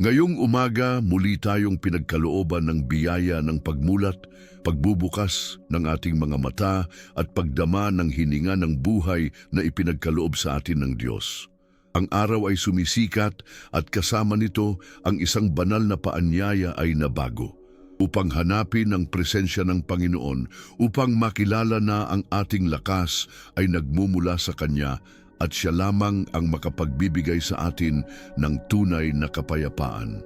Ngayong umaga, muli tayong pinagkalooban ng biyaya ng pagmulat, pagbubukas ng ating mga mata at pagdama ng hininga ng buhay na ipinagkaloob sa atin ng Diyos. Ang araw ay sumisikat at kasama nito ang isang banal na paanyaya ay nabago upang hanapin ang presensya ng Panginoon, upang makilala na ang ating lakas ay nagmumula sa Kanya at siya lamang ang makapagbibigay sa atin ng tunay na kapayapaan.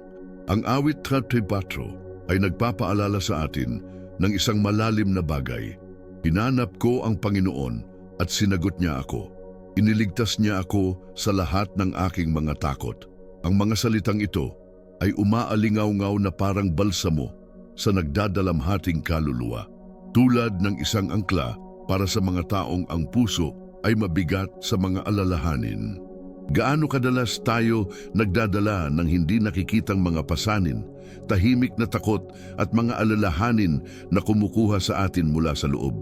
Ang awit 34 ay nagpapaalala sa atin ng isang malalim na bagay. Hinanap ko ang Panginoon at sinagot niya ako. Iniligtas niya ako sa lahat ng aking mga takot. Ang mga salitang ito ay umaalingaw-ngaw na parang balsamo sa nagdadalamhating kaluluwa. Tulad ng isang angkla para sa mga taong ang puso ay mabigat sa mga alalahanin. Gaano kadalas tayo nagdadala ng hindi nakikitang mga pasanin, tahimik na takot at mga alalahanin na kumukuha sa atin mula sa loob?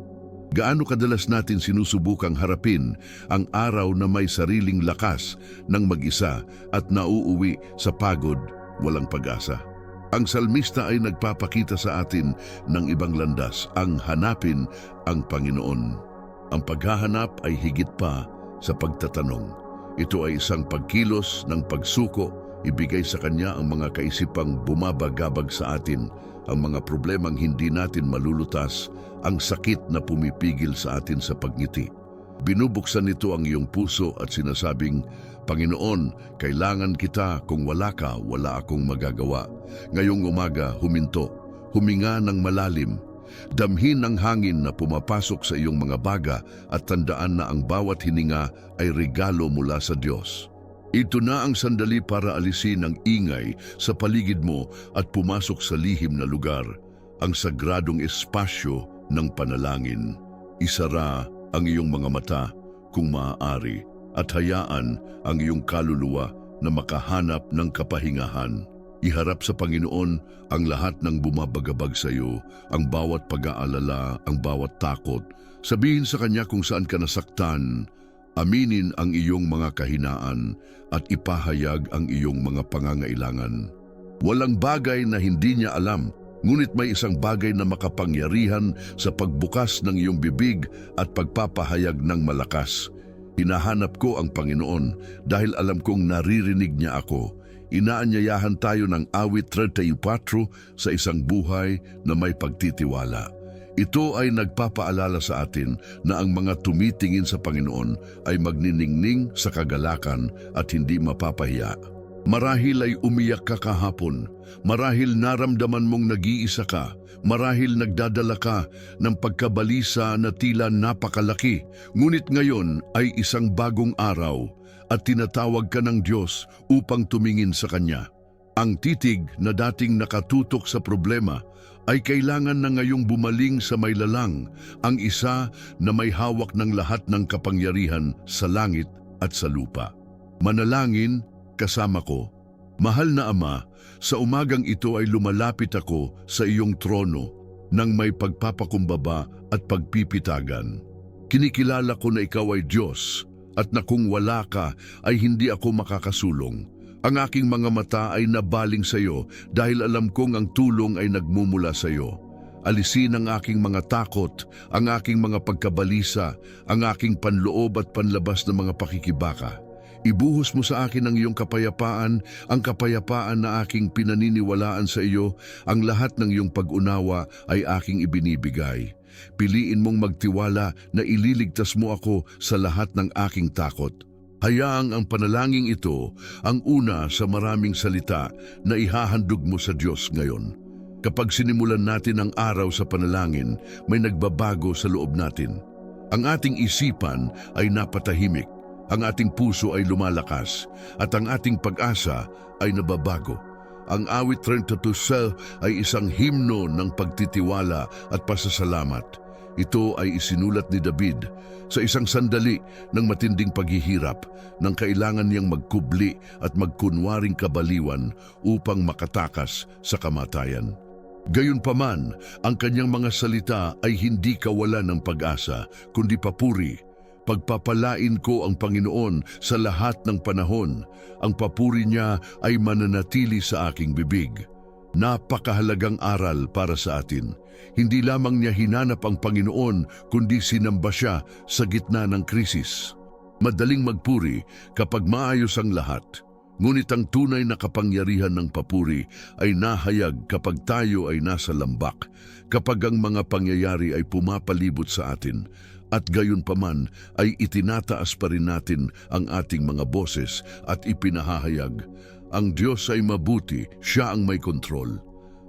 Gaano kadalas natin sinusubukang harapin ang araw na may sariling lakas ng mag-isa at nauuwi sa pagod, walang pag-asa? Ang salmista ay nagpapakita sa atin ng ibang landas, ang hanapin ang Panginoon. Ang paghahanap ay higit pa sa pagtatanong. Ito ay isang pagkilos ng pagsuko, ibigay sa Kanya ang mga kaisipang bumabagabag sa atin, ang mga problemang hindi natin malulutas, ang sakit na pumipigil sa atin sa pagngiti. Binubuksan nito ang iyong puso at sinasabing, Panginoon, kailangan kita, kung wala ka, wala akong magagawa. Ngayong umaga, huminto, huminga ng malalim, damhin ng hangin na pumapasok sa iyong mga baga at tandaan na ang bawat hininga ay regalo mula sa Diyos. Ito na ang sandali para alisin ang ingay sa paligid mo at pumasok sa lihim na lugar, ang sagradong espasyo ng panalangin. Isara ang iyong mga mata kung maaari at hayaan ang iyong kaluluwa na makahanap ng kapahingahan. Iharap sa Panginoon ang lahat ng bumabagabag sa iyo, ang bawat pag-aalala, ang bawat takot. Sabihin sa Kanya kung saan ka nasaktan, aminin ang iyong mga kahinaan at ipahayag ang iyong mga pangangailangan. Walang bagay na hindi niya alam Ngunit may isang bagay na makapangyarihan sa pagbukas ng iyong bibig at pagpapahayag ng malakas. Hinahanap ko ang Panginoon dahil alam kong naririnig niya ako. Inaanyayahan tayo ng awit 34 sa isang buhay na may pagtitiwala. Ito ay nagpapaalala sa atin na ang mga tumitingin sa Panginoon ay magniningning sa kagalakan at hindi mapapahiya. Marahil ay umiyak ka kahapon, marahil naramdaman mong nag-iisa ka, marahil nagdadala ka ng pagkabalisa na tila napakalaki, ngunit ngayon ay isang bagong araw at tinatawag ka ng Diyos upang tumingin sa Kanya. Ang titig na dating nakatutok sa problema ay kailangan na ngayong bumaling sa may lalang, ang isa na may hawak ng lahat ng kapangyarihan sa langit at sa lupa. Manalangin kasama ko. Mahal na Ama, sa umagang ito ay lumalapit ako sa iyong trono ng may pagpapakumbaba at pagpipitagan. Kinikilala ko na ikaw ay Diyos at na kung wala ka ay hindi ako makakasulong. Ang aking mga mata ay nabaling sa iyo dahil alam kong ang tulong ay nagmumula sa iyo. Alisin ang aking mga takot, ang aking mga pagkabalisa, ang aking panloob at panlabas na mga pakikibaka. Ibuhos mo sa akin ang iyong kapayapaan, ang kapayapaan na aking pinaniniwalaan sa iyo, ang lahat ng iyong pag-unawa ay aking ibinibigay. Piliin mong magtiwala na ililigtas mo ako sa lahat ng aking takot. Hayaang ang panalangin ito ang una sa maraming salita na ihahandog mo sa Diyos ngayon. Kapag sinimulan natin ang araw sa panalangin, may nagbabago sa loob natin. Ang ating isipan ay napatahimik ang ating puso ay lumalakas at ang ating pag-asa ay nababago. Ang awit 32 ay isang himno ng pagtitiwala at pasasalamat. Ito ay isinulat ni David sa isang sandali ng matinding paghihirap nang kailangan niyang magkubli at magkunwaring kabaliwan upang makatakas sa kamatayan. Gayunpaman, ang kanyang mga salita ay hindi kawalan ng pag-asa, kundi papuri, Pagpapalain ko ang Panginoon sa lahat ng panahon. Ang papuri niya ay mananatili sa aking bibig. Napakahalagang aral para sa atin. Hindi lamang niya hinanap ang Panginoon, kundi sinamba siya sa gitna ng krisis. Madaling magpuri kapag maayos ang lahat. Ngunit ang tunay na kapangyarihan ng papuri ay nahayag kapag tayo ay nasa lambak, kapag ang mga pangyayari ay pumapalibot sa atin, at gayon paman ay itinataas pa rin natin ang ating mga boses at ipinahahayag. Ang Diyos ay mabuti, siya ang may kontrol.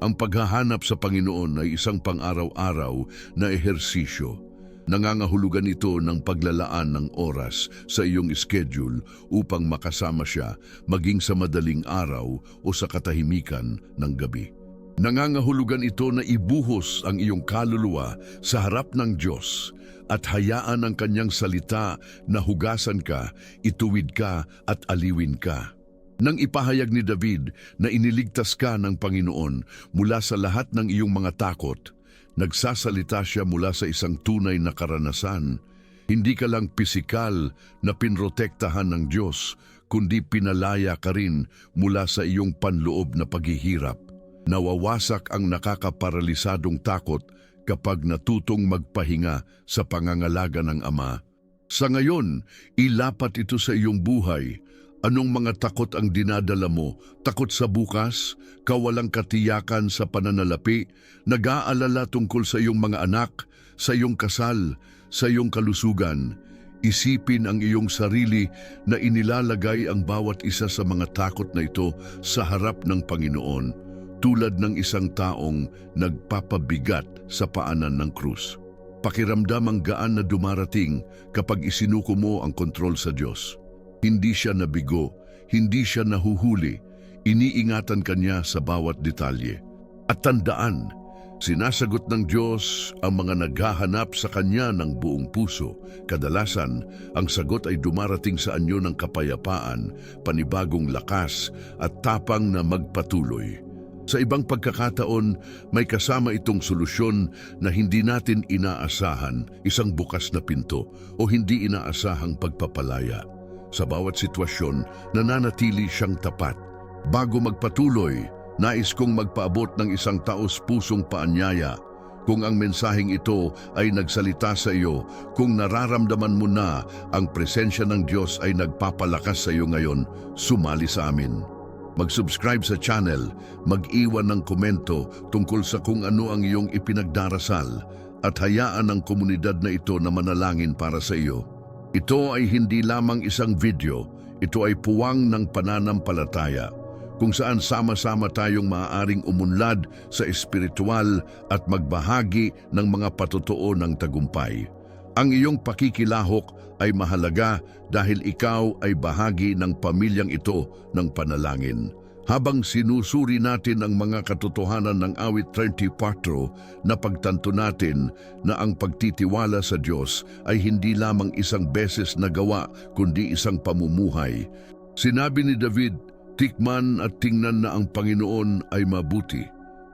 Ang paghahanap sa Panginoon ay isang pang-araw-araw na ehersisyo. Nangangahulugan ito ng paglalaan ng oras sa iyong schedule upang makasama siya maging sa madaling araw o sa katahimikan ng gabi. Nangangahulugan ito na ibuhos ang iyong kaluluwa sa harap ng Diyos at hayaan ang kanyang salita na hugasan ka, ituwid ka at aliwin ka. Nang ipahayag ni David na iniligtas ka ng Panginoon mula sa lahat ng iyong mga takot, nagsasalita siya mula sa isang tunay na karanasan. Hindi ka lang pisikal na pinrotektahan ng Diyos, kundi pinalaya ka rin mula sa iyong panloob na paghihirap. Nawawasak ang nakakaparalisadong takot kapag natutong magpahinga sa pangangalaga ng Ama. Sa ngayon, ilapat ito sa iyong buhay. Anong mga takot ang dinadala mo? Takot sa bukas? Kawalang katiyakan sa pananalapi? Nag-aalala tungkol sa iyong mga anak? Sa iyong kasal? Sa iyong kalusugan? Isipin ang iyong sarili na inilalagay ang bawat isa sa mga takot na ito sa harap ng Panginoon tulad ng isang taong nagpapabigat sa paanan ng krus. Pakiramdam ang gaan na dumarating kapag isinuko mo ang kontrol sa Diyos. Hindi siya nabigo, hindi siya nahuhuli, iniingatan kanya sa bawat detalye. At tandaan, sinasagot ng Diyos ang mga naghahanap sa Kanya ng buong puso. Kadalasan, ang sagot ay dumarating sa anyo ng kapayapaan, panibagong lakas at tapang na magpatuloy. Sa ibang pagkakataon, may kasama itong solusyon na hindi natin inaasahan, isang bukas na pinto o hindi inaasahang pagpapalaya. Sa bawat sitwasyon, nananatili siyang tapat. Bago magpatuloy, nais kong magpaabot ng isang taos pusong paanyaya. Kung ang mensaheng ito ay nagsalita sa iyo, kung nararamdaman mo na ang presensya ng Diyos ay nagpapalakas sa iyo ngayon, sumali sa amin. Mag-subscribe sa channel, mag-iwan ng komento tungkol sa kung ano ang iyong ipinagdarasal at hayaan ang komunidad na ito na manalangin para sa iyo. Ito ay hindi lamang isang video, ito ay puwang ng pananampalataya kung saan sama-sama tayong maaaring umunlad sa espiritual at magbahagi ng mga patotoo ng tagumpay. Ang iyong pakikilahok ay mahalaga dahil ikaw ay bahagi ng pamilyang ito ng panalangin. Habang sinusuri natin ang mga katotohanan ng awit 34, napagtanto natin na ang pagtitiwala sa Diyos ay hindi lamang isang beses na gawa kundi isang pamumuhay. Sinabi ni David, Tikman at tingnan na ang Panginoon ay mabuti.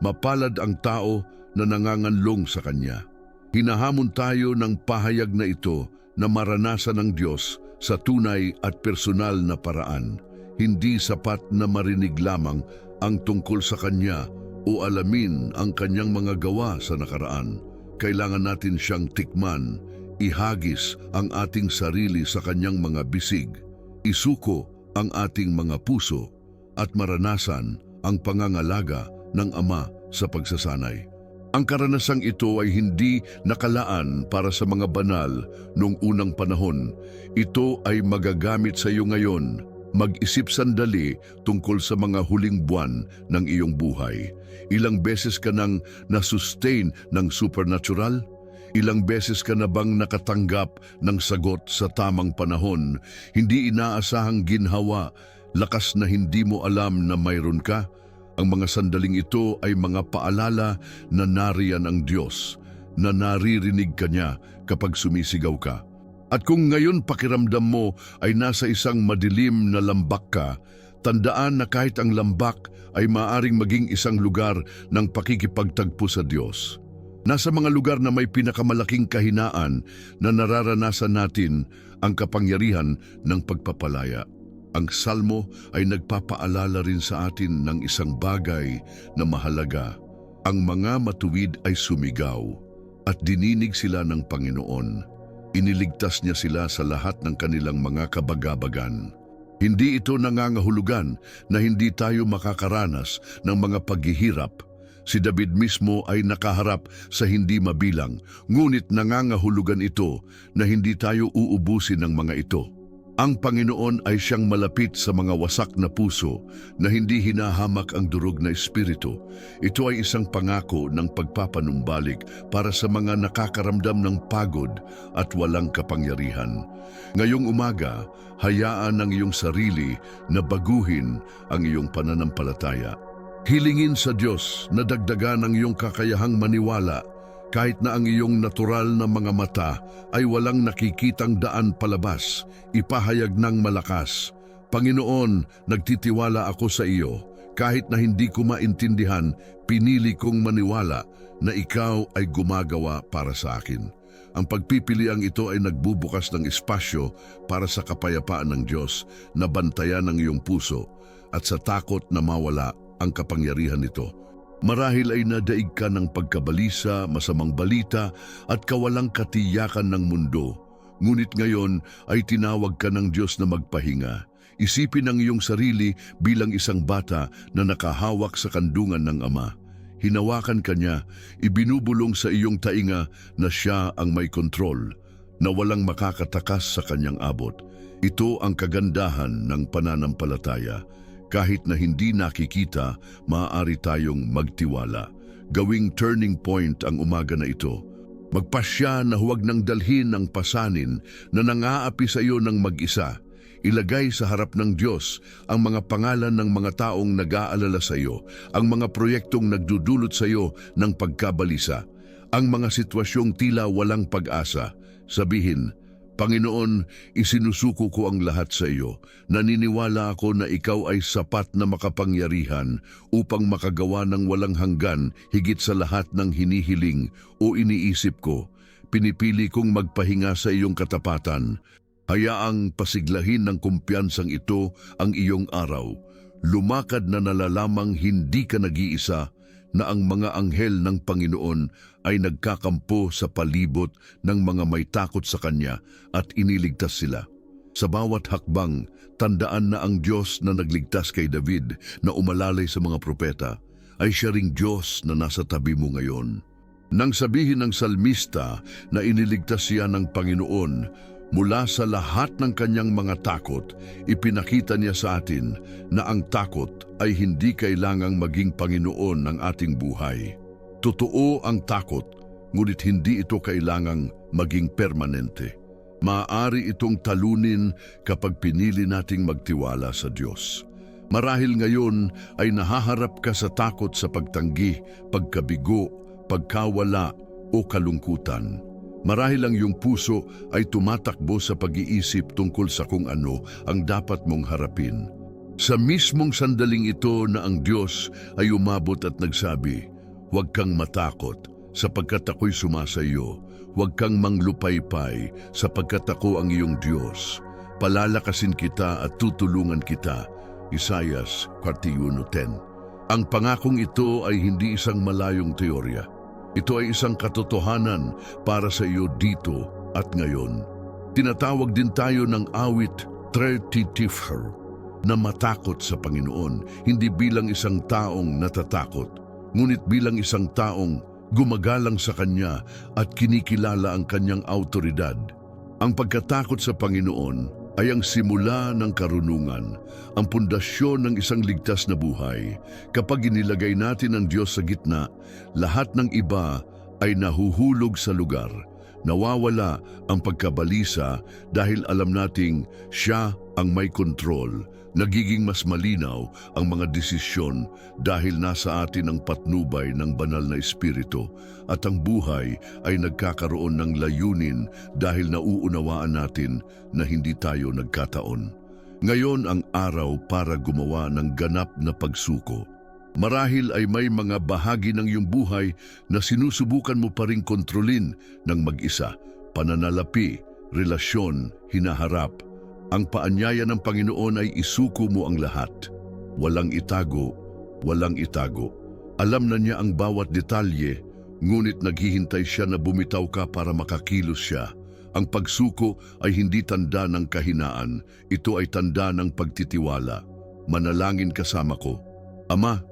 Mapalad ang tao na nanganganlong sa Kanya. Hinahamon tayo ng pahayag na ito na maranasan ng Diyos sa tunay at personal na paraan. Hindi sapat na marinig lamang ang tungkol sa Kanya o alamin ang Kanyang mga gawa sa nakaraan. Kailangan natin siyang tikman, ihagis ang ating sarili sa Kanyang mga bisig, isuko ang ating mga puso at maranasan ang pangangalaga ng Ama sa pagsasanay. Ang karanasang ito ay hindi nakalaan para sa mga banal noong unang panahon. Ito ay magagamit sa iyo ngayon. Mag-isip sandali tungkol sa mga huling buwan ng iyong buhay. Ilang beses ka nang nasustain ng supernatural? Ilang beses ka na bang nakatanggap ng sagot sa tamang panahon? Hindi inaasahang ginhawa, lakas na hindi mo alam na mayroon ka? Ang mga sandaling ito ay mga paalala na nariyan ang Diyos, na naririnig ka niya kapag sumisigaw ka. At kung ngayon pakiramdam mo ay nasa isang madilim na lambak ka, tandaan na kahit ang lambak ay maaring maging isang lugar ng pakikipagtagpo sa Diyos. Nasa mga lugar na may pinakamalaking kahinaan na nararanasan natin ang kapangyarihan ng pagpapalaya. Ang salmo ay nagpapaalala rin sa atin ng isang bagay na mahalaga. Ang mga matuwid ay sumigaw at dininig sila ng Panginoon. Iniligtas niya sila sa lahat ng kanilang mga kabagabagan. Hindi ito nangangahulugan na hindi tayo makakaranas ng mga paghihirap. Si David mismo ay nakaharap sa hindi mabilang, ngunit nangangahulugan ito na hindi tayo uubusin ng mga ito. Ang Panginoon ay siyang malapit sa mga wasak na puso na hindi hinahamak ang durog na espiritu. Ito ay isang pangako ng pagpapanumbalik para sa mga nakakaramdam ng pagod at walang kapangyarihan. Ngayong umaga, hayaan ang iyong sarili na baguhin ang iyong pananampalataya. Hilingin sa Diyos na dagdagan ang iyong kakayahang maniwala kahit na ang iyong natural na mga mata ay walang nakikitang daan palabas, ipahayag ng malakas. Panginoon, nagtitiwala ako sa iyo. Kahit na hindi ko maintindihan, pinili kong maniwala na ikaw ay gumagawa para sa akin. Ang pagpipiliang ito ay nagbubukas ng espasyo para sa kapayapaan ng Diyos na bantayan ang iyong puso at sa takot na mawala ang kapangyarihan nito. Marahil ay nadaig ka ng pagkabalisa, masamang balita at kawalang katiyakan ng mundo. Ngunit ngayon ay tinawag ka ng Diyos na magpahinga. Isipin ang iyong sarili bilang isang bata na nakahawak sa kandungan ng Ama. Hinawakan ka niya, ibinubulong sa iyong tainga na siya ang may kontrol, na walang makakatakas sa kanyang abot. Ito ang kagandahan ng pananampalataya. Kahit na hindi nakikita, maaari tayong magtiwala. Gawing turning point ang umaga na ito. Magpasya na huwag nang dalhin ng pasanin na nangaapi sa iyo ng mag-isa. Ilagay sa harap ng Diyos ang mga pangalan ng mga taong nag-aalala sa iyo, ang mga proyektong nagdudulot sa iyo ng pagkabalisa, ang mga sitwasyong tila walang pag-asa. Sabihin, Panginoon, isinusuko ko ang lahat sa iyo. Naniniwala ako na ikaw ay sapat na makapangyarihan upang makagawa ng walang hanggan higit sa lahat ng hinihiling o iniisip ko. Pinipili kong magpahinga sa iyong katapatan. Hayaang pasiglahin ng kumpiyansang ito ang iyong araw. Lumakad na nalalamang hindi ka nag-iisa na ang mga anghel ng Panginoon ay nagkakampo sa palibot ng mga may takot sa Kanya at iniligtas sila. Sa bawat hakbang, tandaan na ang Diyos na nagligtas kay David na umalalay sa mga propeta ay siya ring Diyos na nasa tabi mo ngayon. Nang sabihin ng salmista na iniligtas siya ng Panginoon mula sa lahat ng kanyang mga takot, ipinakita niya sa atin na ang takot ay hindi kailangang maging Panginoon ng ating buhay. Totoo ang takot, ngunit hindi ito kailangang maging permanente. Maaari itong talunin kapag pinili nating magtiwala sa Diyos. Marahil ngayon ay nahaharap ka sa takot sa pagtanggi, pagkabigo, pagkawala o kalungkutan. Marahil ang iyong puso ay tumatakbo sa pag-iisip tungkol sa kung ano ang dapat mong harapin. Sa mismong sandaling ito na ang Diyos ay umabot at nagsabi, Huwag kang matakot sapagkat ako'y sumasa iyo. Huwag kang manglupaypay sapagkat ako ang iyong Diyos. Palalakasin kita at tutulungan kita. Isayas 41.10 Ang pangakong ito ay hindi isang malayong teorya. Ito ay isang katotohanan para sa iyo dito at ngayon. Tinatawag din tayo ng awit 30 na matakot sa Panginoon, hindi bilang isang taong natatakot, ngunit bilang isang taong gumagalang sa Kanya at kinikilala ang Kanyang autoridad. Ang pagkatakot sa Panginoon ay ang simula ng karunungan, ang pundasyon ng isang ligtas na buhay. Kapag inilagay natin ang Diyos sa gitna, lahat ng iba ay nahuhulog sa lugar. Nawawala ang pagkabalisa dahil alam nating siya ang may kontrol. Nagiging mas malinaw ang mga desisyon dahil nasa atin ang patnubay ng banal na espiritu at ang buhay ay nagkakaroon ng layunin dahil nauunawaan natin na hindi tayo nagkataon. Ngayon ang araw para gumawa ng ganap na pagsuko. Marahil ay may mga bahagi ng iyong buhay na sinusubukan mo pa ring kontrolin ng mag-isa. Pananalapi, relasyon, hinaharap. Ang paanyaya ng Panginoon ay isuko mo ang lahat. Walang itago, walang itago. Alam na niya ang bawat detalye, ngunit naghihintay siya na bumitaw ka para makakilos siya. Ang pagsuko ay hindi tanda ng kahinaan, ito ay tanda ng pagtitiwala. Manalangin kasama ko. Ama,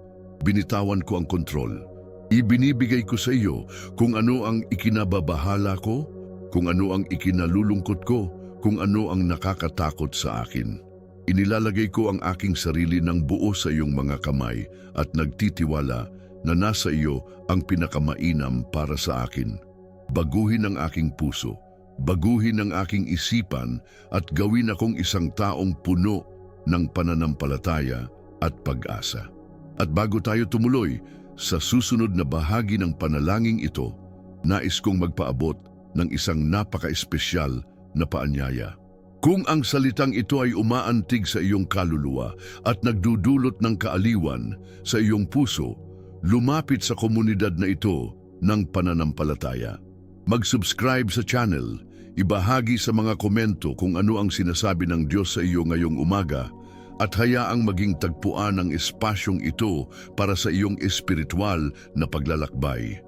binitawan ko ang kontrol. Ibinibigay ko sa iyo kung ano ang ikinababahala ko, kung ano ang ikinalulungkot ko, kung ano ang nakakatakot sa akin. Inilalagay ko ang aking sarili ng buo sa iyong mga kamay at nagtitiwala na nasa iyo ang pinakamainam para sa akin. Baguhin ang aking puso, baguhin ang aking isipan at gawin akong isang taong puno ng pananampalataya at pag-asa. At bago tayo tumuloy sa susunod na bahagi ng panalangin ito, nais kong magpaabot ng isang napaka-espesyal na paanyaya. Kung ang salitang ito ay umaantig sa iyong kaluluwa at nagdudulot ng kaaliwan sa iyong puso, lumapit sa komunidad na ito ng pananampalataya. Mag-subscribe sa channel, ibahagi sa mga komento kung ano ang sinasabi ng Diyos sa iyo ngayong umaga at hayaang maging tagpuan ang espasyong ito para sa iyong espiritual na paglalakbay.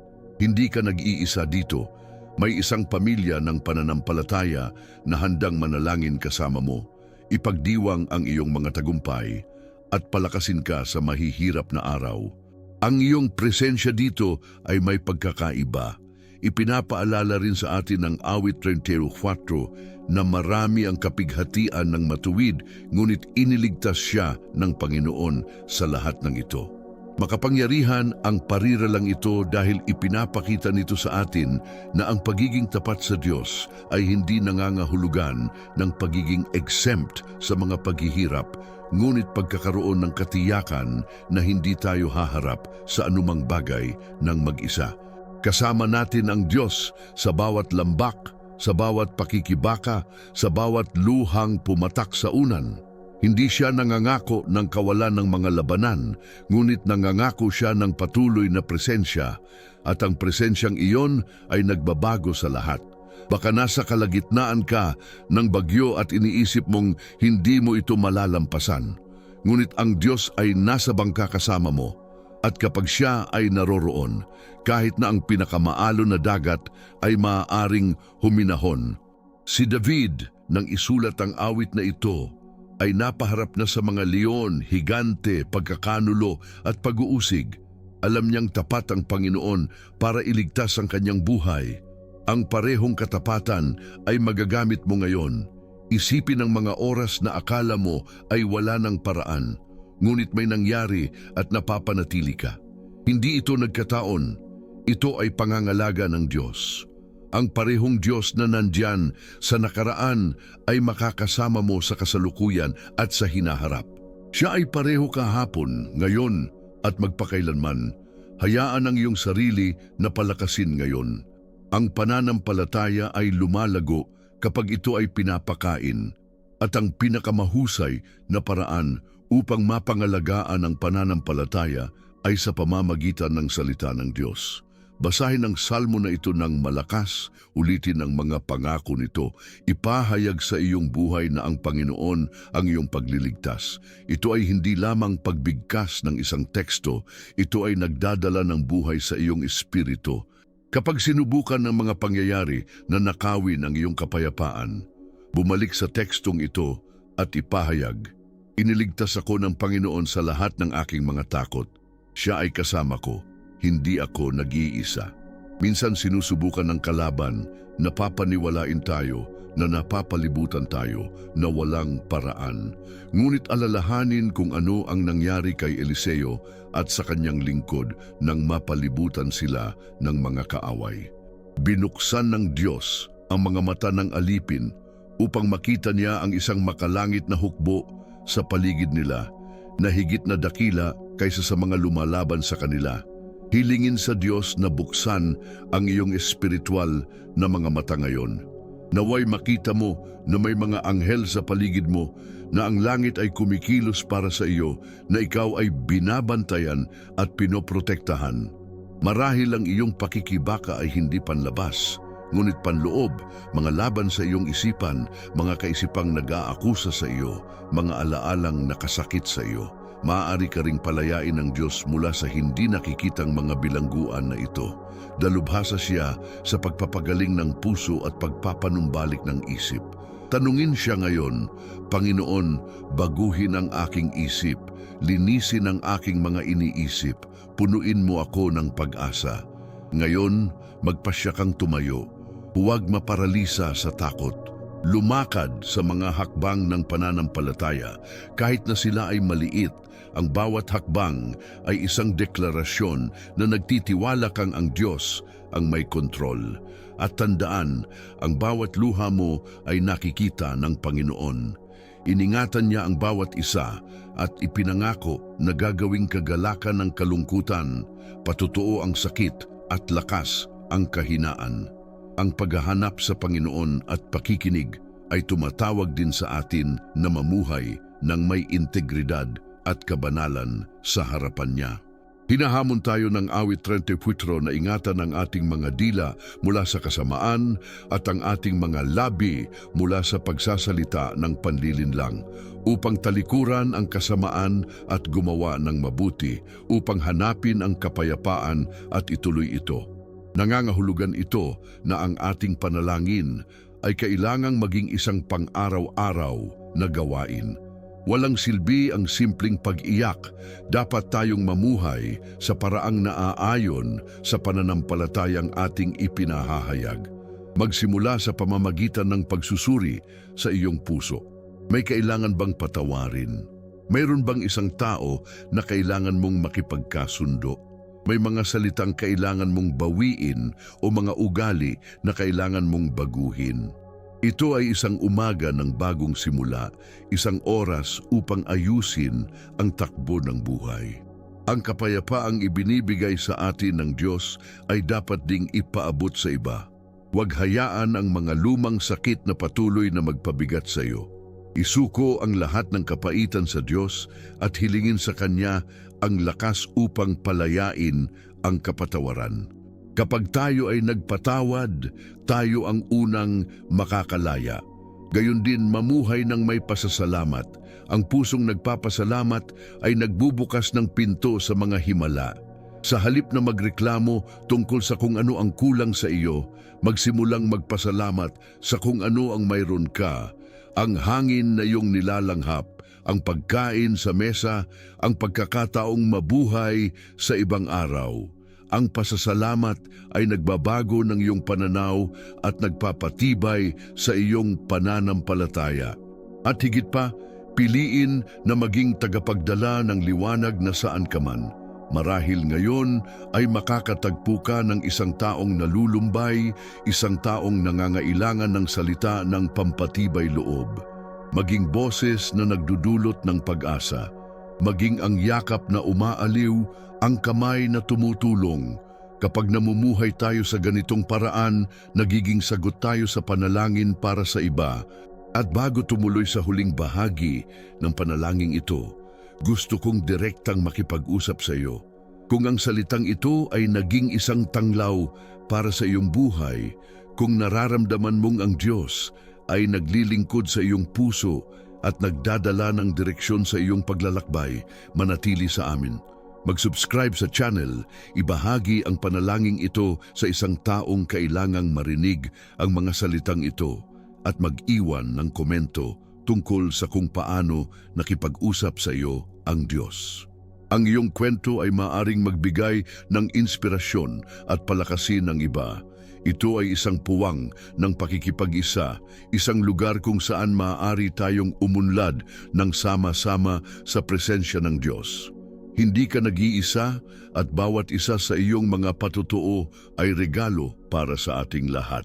Hindi ka nag-iisa dito. May isang pamilya ng pananampalataya na handang manalangin kasama mo. Ipagdiwang ang iyong mga tagumpay at palakasin ka sa mahihirap na araw. Ang iyong presensya dito ay may pagkakaiba. Ipinapaalala rin sa atin ng awit 34 na marami ang kapighatian ng matuwid ngunit iniligtas siya ng Panginoon sa lahat ng ito. Makapangyarihan ang parira lang ito dahil ipinapakita nito sa atin na ang pagiging tapat sa Diyos ay hindi nangangahulugan ng pagiging exempt sa mga paghihirap, ngunit pagkakaroon ng katiyakan na hindi tayo haharap sa anumang bagay ng mag-isa. Kasama natin ang Diyos sa bawat lambak, sa bawat pakikibaka, sa bawat luhang pumatak sa unan. Hindi siya nangangako ng kawalan ng mga labanan, ngunit nangangako siya ng patuloy na presensya at ang presensyang iyon ay nagbabago sa lahat. Baka nasa kalagitnaan ka ng bagyo at iniisip mong hindi mo ito malalampasan. Ngunit ang Diyos ay nasa bangka kasama mo at kapag siya ay naroroon, kahit na ang pinakamaalo na dagat ay maaaring huminahon. Si David, nang isulat ang awit na ito, ay napaharap na sa mga leon, higante, pagkakanulo at pag-uusig. Alam niyang tapat ang Panginoon para iligtas ang kanyang buhay. Ang parehong katapatan ay magagamit mo ngayon. Isipin ang mga oras na akala mo ay wala ng paraan, ngunit may nangyari at napapanatili ka. Hindi ito nagkataon. Ito ay pangangalaga ng Diyos. Ang parehong Diyos na nandyan sa nakaraan ay makakasama mo sa kasalukuyan at sa hinaharap. Siya ay pareho kahapon, ngayon at magpakailanman. Hayaan ang iyong sarili na palakasin ngayon. Ang pananampalataya ay lumalago kapag ito ay pinapakain at ang pinakamahusay na paraan upang mapangalagaan ang pananampalataya ay sa pamamagitan ng salita ng Diyos. Basahin ang salmo na ito ng malakas, ulitin ang mga pangako nito, ipahayag sa iyong buhay na ang Panginoon ang iyong pagliligtas. Ito ay hindi lamang pagbigkas ng isang teksto, ito ay nagdadala ng buhay sa iyong espiritu. Kapag sinubukan ng mga pangyayari na nakawin ang iyong kapayapaan, bumalik sa tekstong ito at ipahayag, Iniligtas ako ng Panginoon sa lahat ng aking mga takot. Siya ay kasama ko hindi ako nag-iisa. Minsan sinusubukan ng kalaban, napapaniwalain tayo na napapalibutan tayo na walang paraan. Ngunit alalahanin kung ano ang nangyari kay Eliseo at sa kanyang lingkod nang mapalibutan sila ng mga kaaway. Binuksan ng Diyos ang mga mata ng alipin upang makita niya ang isang makalangit na hukbo sa paligid nila na higit na dakila kaysa sa mga lumalaban sa kanila. Hilingin sa Diyos na buksan ang iyong espiritual na mga mata ngayon. Naway makita mo na may mga anghel sa paligid mo na ang langit ay kumikilos para sa iyo, na ikaw ay binabantayan at pinoprotektahan. Marahil ang iyong pakikibaka ay hindi panlabas, ngunit panloob, mga laban sa iyong isipan, mga kaisipang nag-aakusa sa iyo, mga alaalang nakasakit sa iyo. Maaari ka ring palayain ng Diyos mula sa hindi nakikitang mga bilangguan na ito. Dalubhasa siya sa pagpapagaling ng puso at pagpapanumbalik ng isip. Tanungin siya ngayon, Panginoon, baguhin ang aking isip, linisin ang aking mga iniisip, punuin mo ako ng pag-asa. Ngayon, magpasya kang tumayo. Huwag maparalisa sa takot. Lumakad sa mga hakbang ng pananampalataya kahit na sila ay maliit. Ang bawat hakbang ay isang deklarasyon na nagtitiwala kang ang Diyos ang may kontrol. At tandaan, ang bawat luha mo ay nakikita ng Panginoon. Iningatan niya ang bawat isa at ipinangako na gagawing kagalakan ng kalungkutan, patutuo ang sakit at lakas ang kahinaan. Ang paghahanap sa Panginoon at pakikinig ay tumatawag din sa atin na mamuhay ng may integridad at kabanalan sa harapan niya. Hinahamon tayo ng awit 34 na ingatan ang ating mga dila mula sa kasamaan at ang ating mga labi mula sa pagsasalita ng panlilinlang upang talikuran ang kasamaan at gumawa ng mabuti upang hanapin ang kapayapaan at ituloy ito. Nangangahulugan ito na ang ating panalangin ay kailangang maging isang pang-araw-araw na gawain. Walang silbi ang simpleng pag-iyak. Dapat tayong mamuhay sa paraang naaayon sa pananampalatayang ating ipinahahayag. Magsimula sa pamamagitan ng pagsusuri sa iyong puso. May kailangan bang patawarin? Mayroon bang isang tao na kailangan mong makipagkasundo? May mga salitang kailangan mong bawiin o mga ugali na kailangan mong baguhin. Ito ay isang umaga ng bagong simula, isang oras upang ayusin ang takbo ng buhay. Ang kapayapaang ibinibigay sa atin ng Diyos ay dapat ding ipaabot sa iba. Huwag hayaan ang mga lumang sakit na patuloy na magpabigat sa iyo. Isuko ang lahat ng kapaitan sa Diyos at hilingin sa Kanya ang lakas upang palayain ang kapatawaran. Kapag tayo ay nagpatawad, tayo ang unang makakalaya. Gayon din mamuhay ng may pasasalamat. Ang pusong nagpapasalamat ay nagbubukas ng pinto sa mga himala. Sa halip na magreklamo tungkol sa kung ano ang kulang sa iyo, magsimulang magpasalamat sa kung ano ang mayroon ka. Ang hangin na iyong nilalanghap, ang pagkain sa mesa, ang pagkakataong mabuhay sa ibang araw. Ang pasasalamat ay nagbabago ng iyong pananaw at nagpapatibay sa iyong pananampalataya. At higit pa, piliin na maging tagapagdala ng liwanag na saan ka man. Marahil ngayon ay makakatagpo ka ng isang taong nalulumbay, isang taong nangangailangan ng salita ng pampatibay loob. Maging boses na nagdudulot ng pag-asa. Maging ang yakap na umaaliw, ang kamay na tumutulong. Kapag namumuhay tayo sa ganitong paraan, nagiging sagot tayo sa panalangin para sa iba. At bago tumuloy sa huling bahagi ng panalangin ito, gusto kong direktang makipag-usap sa iyo. Kung ang salitang ito ay naging isang tanglaw para sa iyong buhay, kung nararamdaman mong ang Diyos ay naglilingkod sa iyong puso at nagdadala ng direksyon sa iyong paglalakbay, manatili sa amin. Mag-subscribe sa channel, ibahagi ang panalangin ito sa isang taong kailangang marinig ang mga salitang ito at mag-iwan ng komento tungkol sa kung paano nakipag-usap sa iyo ang Diyos. Ang iyong kwento ay maaring magbigay ng inspirasyon at palakasin ng iba. Ito ay isang puwang ng pakikipag-isa, isang lugar kung saan maaari tayong umunlad ng sama-sama sa presensya ng Diyos. Hindi ka nag-iisa at bawat isa sa iyong mga patutuo ay regalo para sa ating lahat.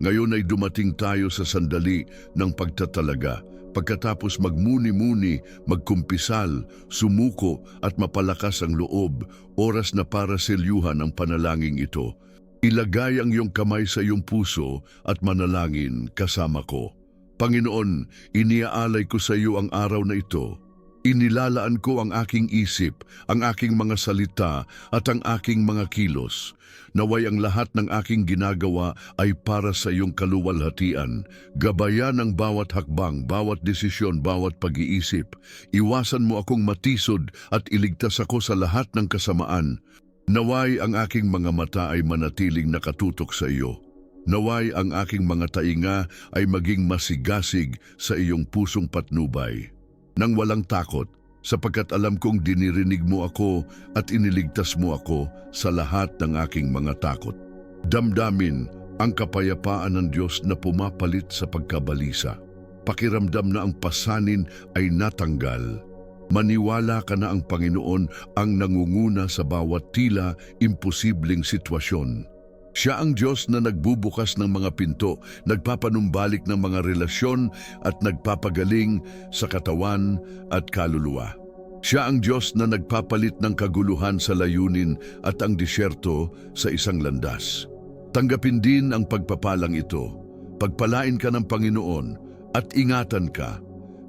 Ngayon ay dumating tayo sa sandali ng pagtatalaga. Pagkatapos magmuni-muni, magkumpisal, sumuko at mapalakas ang loob, oras na para selyuhan ang panalangin ito. Ilagay ang iyong kamay sa iyong puso at manalangin kasama ko. Panginoon, iniaalay ko sa iyo ang araw na ito. Inilalaan ko ang aking isip, ang aking mga salita at ang aking mga kilos. Naway ang lahat ng aking ginagawa ay para sa iyong kaluwalhatian. Gabayan ang bawat hakbang, bawat desisyon, bawat pag-iisip. Iwasan mo akong matisod at iligtas ako sa lahat ng kasamaan. Naway ang aking mga mata ay manatiling nakatutok sa iyo. Naway ang aking mga tainga ay maging masigasig sa iyong pusong patnubay. Nang walang takot, sapagkat alam kong dinirinig mo ako at iniligtas mo ako sa lahat ng aking mga takot. Damdamin ang kapayapaan ng Diyos na pumapalit sa pagkabalisa. Pakiramdam na ang pasanin ay natanggal. Maniwala ka na ang Panginoon ang nangunguna sa bawat tila imposibleng sitwasyon. Siya ang Diyos na nagbubukas ng mga pinto, nagpapanumbalik ng mga relasyon at nagpapagaling sa katawan at kaluluwa. Siya ang Diyos na nagpapalit ng kaguluhan sa layunin at ang disyerto sa isang landas. Tanggapin din ang pagpapalang ito. Pagpalain ka ng Panginoon at ingatan ka.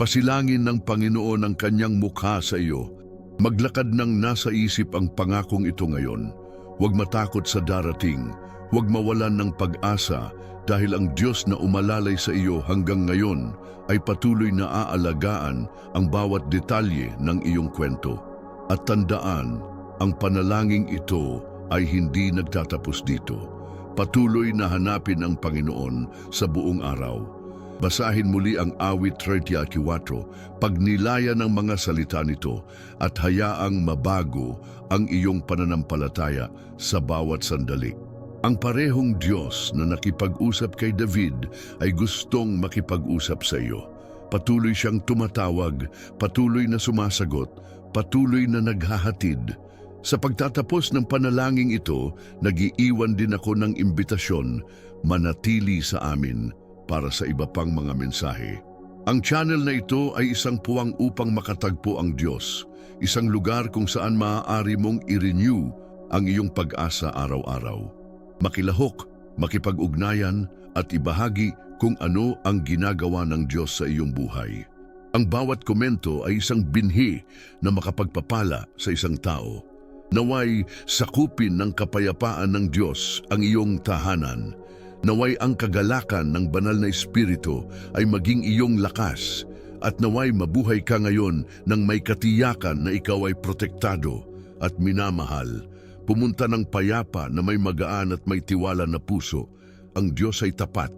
Pasilangin ng Panginoon ang kanyang mukha sa iyo. Maglakad ng nasa isip ang pangakong ito ngayon. Huwag matakot sa darating. Huwag mawalan ng pag-asa dahil ang Diyos na umalalay sa iyo hanggang ngayon ay patuloy na aalagaan ang bawat detalye ng iyong kwento. At tandaan, ang panalangin ito ay hindi nagtatapos dito. Patuloy na hanapin ang Panginoon sa buong araw. Basahin muli ang awit 34, pagnilaya ng mga salita nito at hayaang mabago ang iyong pananampalataya sa bawat sandali. Ang parehong Diyos na nakipag-usap kay David ay gustong makipag-usap sa iyo. Patuloy siyang tumatawag, patuloy na sumasagot, patuloy na naghahatid. Sa pagtatapos ng panalangin ito, nagiiwan din ako ng imbitasyon, manatili sa amin para sa iba pang mga mensahe. Ang channel na ito ay isang puwang upang makatagpo ang Diyos, isang lugar kung saan maaari mong i-renew ang iyong pag-asa araw-araw makilahok, makipag-ugnayan at ibahagi kung ano ang ginagawa ng Diyos sa iyong buhay. Ang bawat komento ay isang binhi na makapagpapala sa isang tao. Naway sakupin ng kapayapaan ng Diyos ang iyong tahanan. Naway ang kagalakan ng banal na espiritu ay maging iyong lakas at naway mabuhay ka ngayon ng may katiyakan na ikaw ay protektado at minamahal Pumunta ng payapa na may magaan at may tiwala na puso. Ang Diyos ay tapat,